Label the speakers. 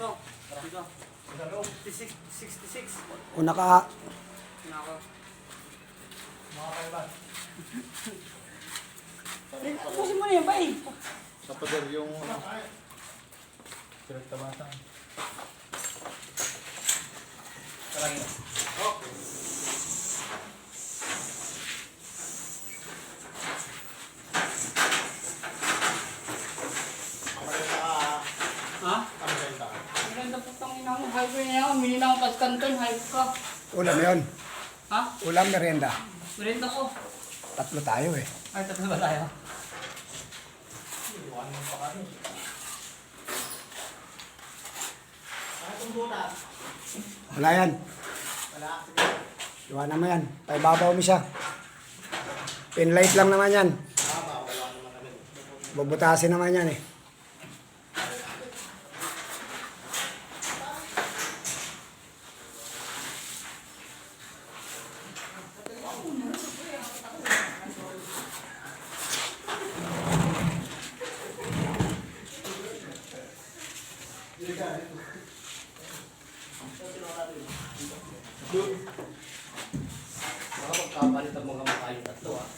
Speaker 1: Ito. Dito. 66. 66.
Speaker 2: Una ka.
Speaker 1: Una ako.
Speaker 3: Mga kailan.
Speaker 1: Pusin mo na yan ba
Speaker 3: eh? Kapadar yung ano.
Speaker 1: Direkta bata. Karangin. Mo. Highway na yan. Mini na akong paskanton. Hype ka.
Speaker 2: Ulam yun.
Speaker 1: Ha?
Speaker 2: Ulam merienda.
Speaker 1: Merinda ko.
Speaker 2: Tatlo tayo eh.
Speaker 1: Ay, tatlo ba tayo?
Speaker 2: Wala yan. Iwanan mo yan. Paibabaw mo siya. Pinlight lang naman yan. Bubutasin naman yan eh.
Speaker 1: Baka magkapalit ang mga mukha yung tatlo ah.